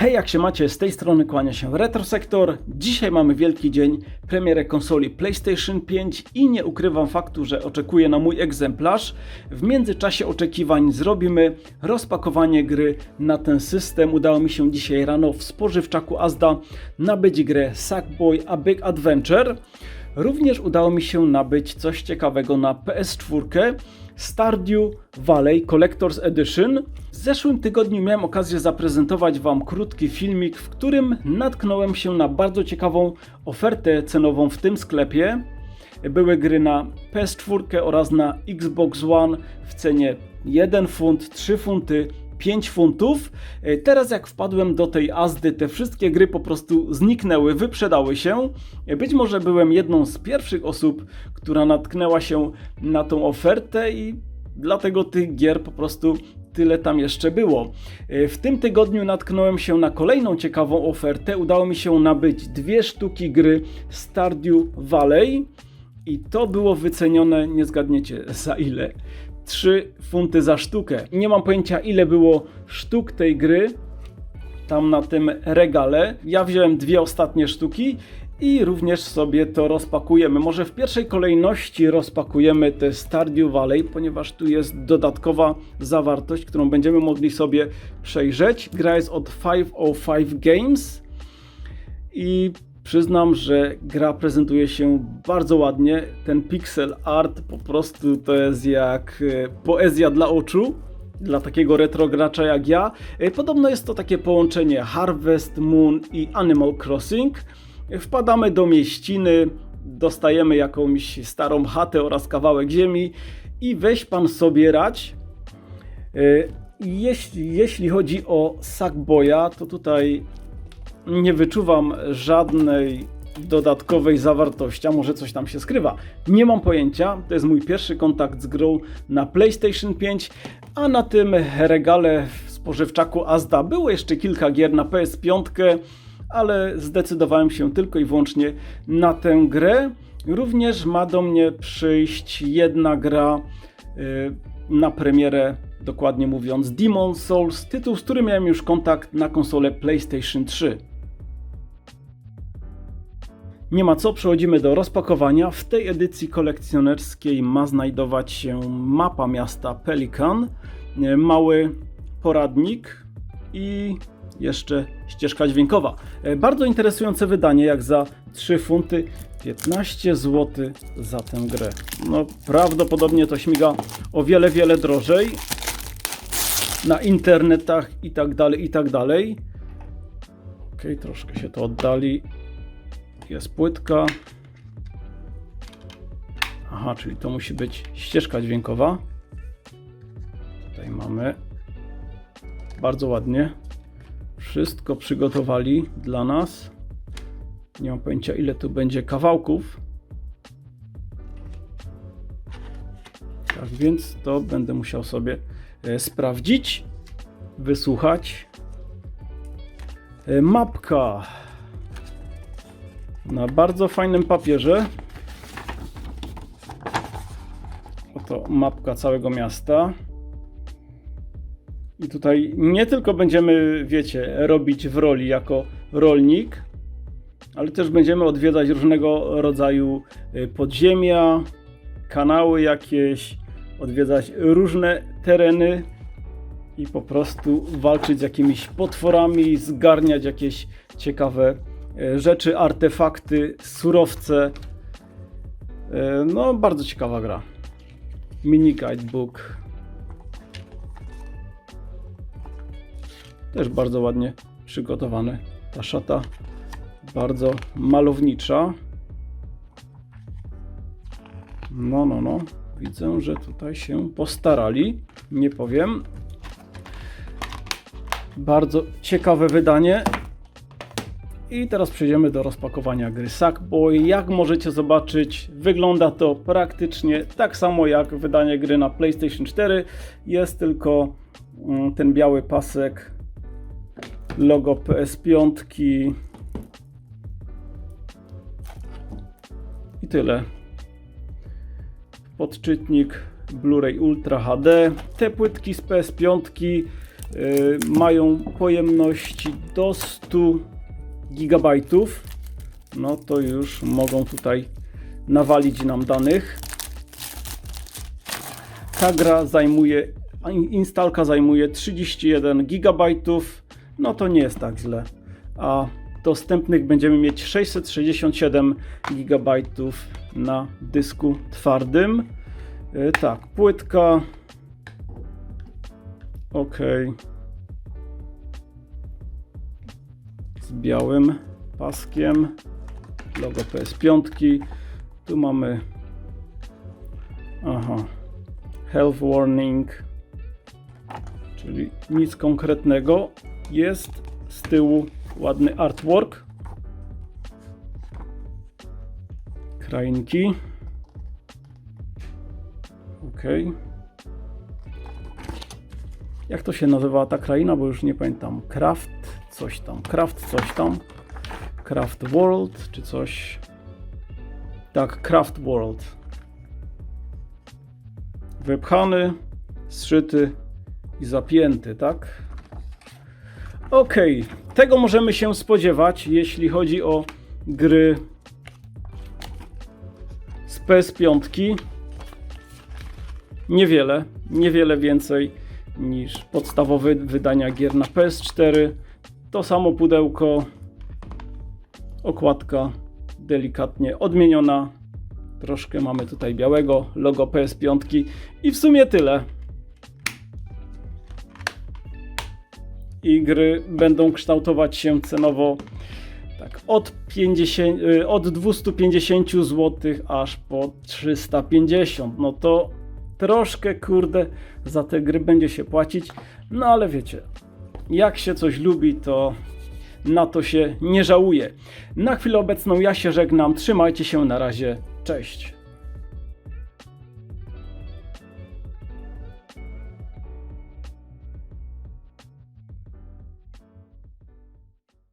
Hej, jak się macie? Z tej strony kłania się Retrosektor. Dzisiaj mamy wielki dzień, premierę konsoli PlayStation 5 i nie ukrywam faktu, że oczekuję na mój egzemplarz. W międzyczasie oczekiwań zrobimy rozpakowanie gry na ten system. Udało mi się dzisiaj rano w spożywczaku Azda nabyć grę Sackboy A Big Adventure. Również udało mi się nabyć coś ciekawego na PS4 Stardew Valley Collector's Edition. W zeszłym tygodniu miałem okazję zaprezentować Wam krótki filmik, w którym natknąłem się na bardzo ciekawą ofertę cenową w tym sklepie. Były gry na PS4 oraz na Xbox One w cenie 1 funt, 3 funty, 5 funtów. E, Teraz jak wpadłem do tej Azdy, te wszystkie gry po prostu zniknęły, wyprzedały się. E, Być może byłem jedną z pierwszych osób, która natknęła się na tą ofertę i dlatego tych gier po prostu tyle tam jeszcze było. E, W tym tygodniu natknąłem się na kolejną ciekawą ofertę. Udało mi się nabyć dwie sztuki gry Stardew Valley i to było wycenione, nie zgadniecie za ile. 3 funty za sztukę. Nie mam pojęcia ile było sztuk tej gry tam na tym regale. Ja wziąłem dwie ostatnie sztuki i również sobie to rozpakujemy. Może w pierwszej kolejności rozpakujemy te Stardew Valley, ponieważ tu jest dodatkowa zawartość, którą będziemy mogli sobie przejrzeć. Gra jest od 505 Games i przyznam, że gra prezentuje się bardzo ładnie. Ten pixel art po prostu to jest jak e, poezja dla oczu. Dla takiego retro gracza jak ja. E, Podobno jest to takie połączenie Harvest Moon i Animal Crossing. E, Wpadamy do mieściny, dostajemy jakąś starą chatę oraz kawałek ziemi i weź pan sobie rać. Jeśli, jeśli chodzi o Sackboya, to tutaj nie wyczuwam żadnej dodatkowej zawartości, a może coś tam się skrywa. Nie mam pojęcia, to jest mój pierwszy kontakt z grą na PlayStation 5, a na tym regale w spożywczaku Azda było jeszcze kilka gier na PS5, ale zdecydowałem się tylko i wyłącznie na tę grę. Również ma do mnie przyjść jedna gra y, na premierę, dokładnie mówiąc Demon Souls, tytuł, z którym miałem już kontakt na konsolę PlayStation 3. Nie ma co, przechodzimy do rozpakowania. W tej edycji kolekcjonerskiej ma znajdować się mapa miasta Pelikan, e, mały poradnik i jeszcze ścieżka dźwiękowa. E, Bardzo interesujące wydanie, jak za 3 funty 15 zł za tę grę. No prawdopodobnie to śmiga o wiele, wiele drożej na internetach i tak dalej, i tak dalej. Ok, troszkę się to oddali. Jest płytka. Aha, czyli to musi być ścieżka dźwiękowa. Tutaj mamy. Bardzo ładnie. Wszystko przygotowali dla nas. Nie mam pojęcia ile tu będzie kawałków. Tak więc to będę musiał sobie e, sprawdzić, wysłuchać. E, Mapka na bardzo fajnym papierze. Oto mapka całego miasta. I tutaj nie tylko będziemy, wiecie, robić w roli jako rolnik, ale też będziemy odwiedzać różnego rodzaju y, podziemia, kanały jakieś, odwiedzać różne tereny i po prostu walczyć z jakimiś potworami, zgarniać jakieś ciekawe rzeczy, artefakty, surowce. E, No, bardzo ciekawa gra. Mini guidebook. Też bardzo ładnie przygotowany. Ta szata bardzo malownicza. No, no, no. Widzę, że tutaj się postarali. Nie powiem. Bardzo ciekawe wydanie. I teraz przejdziemy do rozpakowania gry Sackboy. Jak możecie zobaczyć, wygląda to praktycznie tak samo jak wydanie gry na PlayStation 4. Jest tylko mm, ten biały pasek, logo PS5 i tyle. Podczytnik Blu-ray Ultra HD. Te płytki z PS5 y, mają pojemności do 100 gigabajtów, no to już mogą tutaj nawalić nam danych. Ta gra zajmuje, instalka zajmuje 31 gigabajtów, no to nie jest tak źle. A dostępnych będziemy mieć 667 gigabajtów na dysku twardym. Y, Tak, płytka. Ok. Z białym paskiem. Logo PS5. Tu mamy. Aha. Health warning. Czyli nic konkretnego. Jest z tyłu ładny artwork. Krainki. Ok. Jak to się nazywała ta kraina, bo już nie pamiętam. Craft, coś tam. Craft, coś tam. Craft World, czy coś. Tak, Craft World. Wypchany, zszyty i zapięty, tak? Ok, tego możemy się spodziewać, jeśli chodzi o gry z PS5. Niewiele, niewiele więcej niż podstawowe wydania gier na PS4. To samo pudełko, okładka delikatnie odmieniona. Troszkę mamy tutaj białego logo PS5 i w sumie tyle. I gry będą kształtować się cenowo tak od 50, y, od 250 zł aż po 350. No to troszkę kurde za te gry będzie się płacić. No ale wiecie, jak się coś lubi, to na to się nie żałuje. Na chwilę obecną ja się żegnam. Trzymajcie się na razie. Cześć.